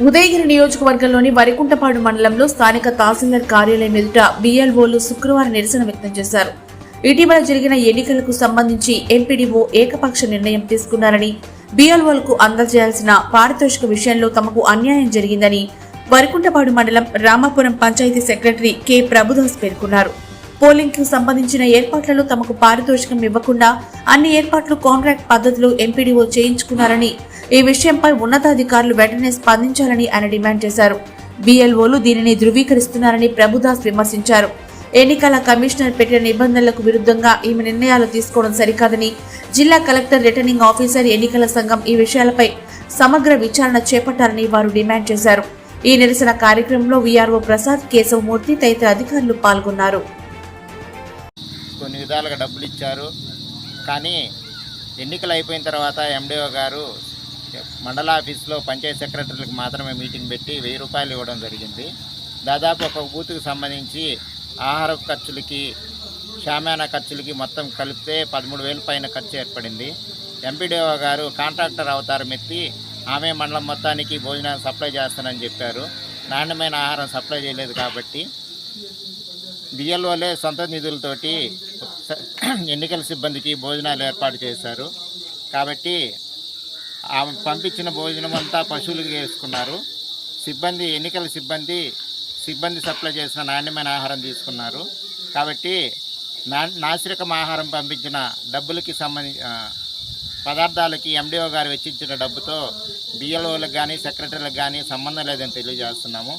ఉదయగిరి నియోజకవర్గంలోని వరికుంటపాడు మండలంలో స్థానిక తహసీల్దార్ కార్యాలయం ఎదుట బీఎల్ఓలు శుక్రవారం నిరసన వ్యక్తం చేశారు. ఇటీవల జరిగిన ఎన్నికలకు సంబంధించి ఎంపీడీఓ ఏకపక్ష నిర్ణయం తీసుకున్నారని బీఎల్ఓలకు అందజేయాల్సిన పారితోషిక విషయంలో తమకు అన్యాయం జరిగిందని వరికుంటపాడు మండలం రామాపురం పంచాయతీ సెక్రటరీ కె. ప్రభుదాస్ పేర్కొన్నారు. పోలింగ్కు సంబంధించిన ఏర్పాట్లలో తమకు పారితోషికం ఇవ్వకుండా అన్ని ఏర్పాట్లు కాంట్రాక్ట్ పద్ధతిలో ఎంపీడీఓ చేయించుకున్నారని ఈ విషయంపై ఉన్నతాధికారులు వెంటనే స్పందించాలని ఆయన డిమాండ్ చేశారు. బిఎల్ఓలు దీనిని ధృవీకరిస్తున్నారని ప్రభుదాస్ విమర్శించారు. ఎన్నికల కమిషనర్ పెట్టిన నిబంధనలకు విరుద్ధంగా ఈమె నిర్ణయాలు తీసుకోవడం సరికాదని జిల్లా కలెక్టర్ రిటర్నింగ్ ఆఫీసర్ ఎన్నికల సంఘం ఈ విషయాలపై సమగ్ర విచారణ చేపట్టాలని వారు డిమాండ్ చేశారు. ఈ నిరసన కార్యక్రమంలో వీఆర్ఓ ప్రసాద్ కేశవమూర్తి తదితర అధికారులు పాల్గొన్నారు. కొన్ని విధాలుగా డబ్బులు ఇచ్చారు. కానీ ఎన్నికలు అయిపోయిన తర్వాత ఎండిఓ గారు మండల ఆఫీస్లో పంచాయత్ సెక్రటరీలకు మాత్రమే మీటింగ్ పెట్టి వెయ్యి రూపాయలు ఇవ్వడం జరిగింది. దాదాపు ఒక బూత్కు సంబంధించి ఆహార ఖర్చులకి షామానా ఖర్చులకి మొత్తం కలిపితే పదమూడు వేల పైన ఖర్చు ఏర్పడింది. ఎంపీడీఓ గారు కాంట్రాక్టర్ అవతారం ఎత్తి ఆమె మండలం మొత్తానికి భోజనాలు సప్లై చేస్తానని చెప్పారు. నాణ్యమైన ఆహారం సప్లై చేయలేదు కాబట్టి బిఎల్ఓలే సొంత నిధులతోటి ఎన్నికల సిబ్బందికి భోజనాలు ఏర్పాటు చేశారు. కాబట్టి ఆమె పంపించిన భోజనం అంతా పశువులకు వేసుకున్నారు సిబ్బంది ఎన్నికల సిబ్బంది సిబ్బంది సప్లై చేసిన నాణ్యమైన ఆహారం తీసుకున్నారు. కాబట్టి నా నాసిరకం ఆహారం పంపించిన డబ్బులకి సంబంధించి పదార్థాలకి ఎండిఓ గారు వెచ్చించిన డబ్బుతో బిఎల్ఓలకు కానీ సెక్రటరీలకు కానీ సంబంధం లేదని తెలియజేస్తున్నాము.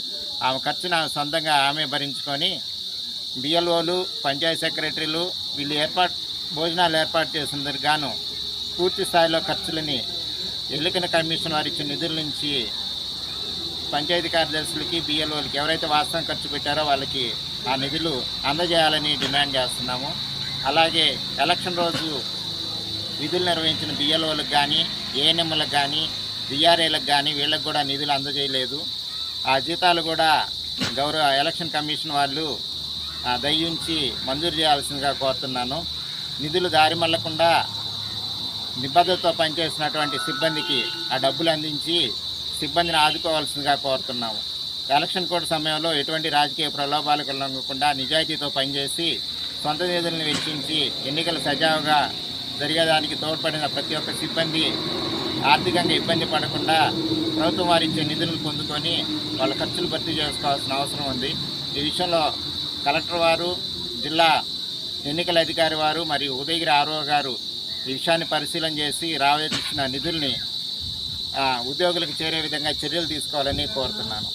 ఆమె ఖర్చును సొంతంగా ఆమె భరించుకొని బిఎల్ఓలు పంచాయతీ సెక్రటరీలు వీళ్ళు ఏర్పాటు భోజనాలు ఏర్పాటు చేసినందుకు గాను పూర్తి స్థాయిలో ఖర్చులని ఎన్నికల కమిషన్ వారు ఇచ్చిన నిధుల నుంచి పంచాయతీ కార్యదర్శులకి బిఎల్ఓలకి ఎవరైతే వాస్తవం ఖర్చు పెట్టారో వాళ్ళకి ఆ నిధులు అందజేయాలని డిమాండ్ చేస్తున్నాము. అలాగే ఎలక్షన్ రోజు విధులు నిర్వహించిన బిఎల్ఓలకు కానీ ఏఎన్ఎంలకు కానీ విఆర్ఏలకు కానీ వీళ్ళకి కూడా నిధులు అందజేయలేదు. ఆ జీతాలు కూడా గౌరవ ఎలక్షన్ కమిషన్ వాళ్ళు ఆ, దయ్యుంచి మంజూరు చేయాల్సిందిగా కోరుతున్నాను. నిధులు దారి మళ్ళకుండా నిబద్ధతతో పనిచేసినటువంటి సిబ్బందికి ఆ డబ్బులు అందించి సిబ్బందిని ఆదుకోవాల్సిందిగా కోరుతున్నాము. ఎలక్షన్ కోడ్ సమయంలో ఎటువంటి రాజకీయ ప్రలోభాలకు లొంగకుండా నిజాయితీతో పనిచేసి సొంత నిధులను వెచ్చించి ఎన్నికలు సజావుగా జరిగేదానికి తోడ్పడిన ప్రతి ఒక్క సిబ్బంది ఆర్థికంగా ఇబ్బంది పడకుండా ప్రభుత్వం వారు ఇచ్చే నిధులను పొందుకొని వాళ్ళ ఖర్చులు భర్తీ చేసుకోవాల్సిన అవసరం ఉంది. ఈ విషయంలో కలెక్టర్ వారు జిల్లా ఎన్నికల అధికారి వారు మరియు ఉదయగిరి ఆర్ఓ గారు ఈ విషయాన్ని పరిశీలన చేసి రావాల్సిన నిధుల్ని ఉద్యోగులకు చేరే విధంగా చర్యలు తీసుకోవాలని కోరుతున్నాను.